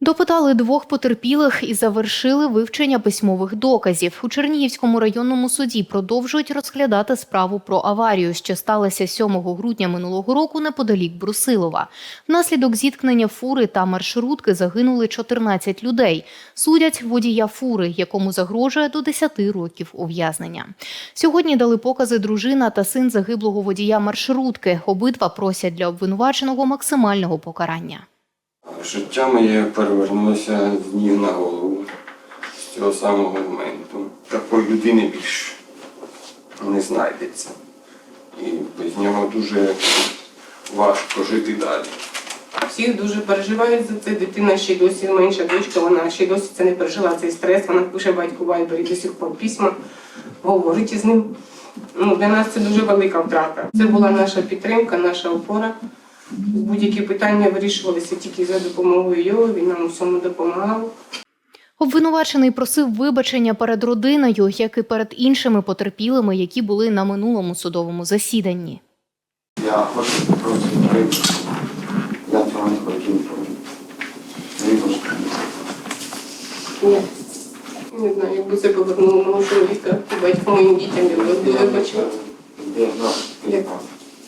Допитали двох потерпілих і завершили вивчення письмових доказів. У Чернігівському районному суді продовжують розглядати справу про аварію, що сталася 7 грудня минулого року неподалік Брусилова. Внаслідок зіткнення фури та маршрутки загинули 14 людей. Судять водія фури, якому загрожує до 10 років ув'язнення. Сьогодні дали покази дружина та син загиблого водія маршрутки. Обидва просять для обвинуваченого максимального покарання. Життя моє перевернулося з ніг на голову з цього самого моменту. Такої людини більш не знайдеться. І без нього дуже важко жити далі. Всі дуже переживають за це. Дитина ще й досі менша дочка, вона ще й досі це не пережила цей стрес. Вона пише батьку Вайбері до сих пор письма, говорить із ним. Ну, для нас це дуже велика втрата. Це була наша підтримка, наша опора. Будь-які питання вирішувалися тільки за допомогою його. Він нам у всьому допомагав. Обвинувачений просив вибачення перед родиною, як і перед іншими потерпілими, які були на минулому судовому засіданні. Я хочу попросити вибачення. Я цього не хотів. Ні. Не знаю, якби це повернуло мого чоловіка, батько моїм дітям, я б не вибачила.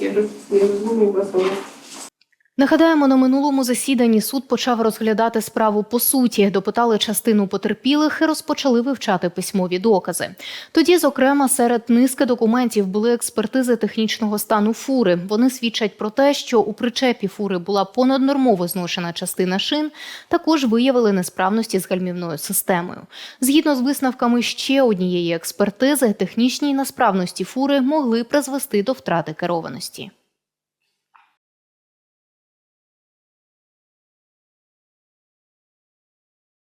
Я розумію вас, але Нагадаємо, на минулому засіданні суд почав розглядати справу по суті, допитали частину потерпілих і розпочали вивчати письмові докази. Тоді, зокрема, серед низки документів були експертизи технічного стану фури. Вони свідчать про те, що у причепі фури була понаднормово зношена частина шин. Також виявили несправності з гальмівною системою. Згідно з висновками ще однієї експертизи, технічні несправності фури могли призвести до втрати керованості.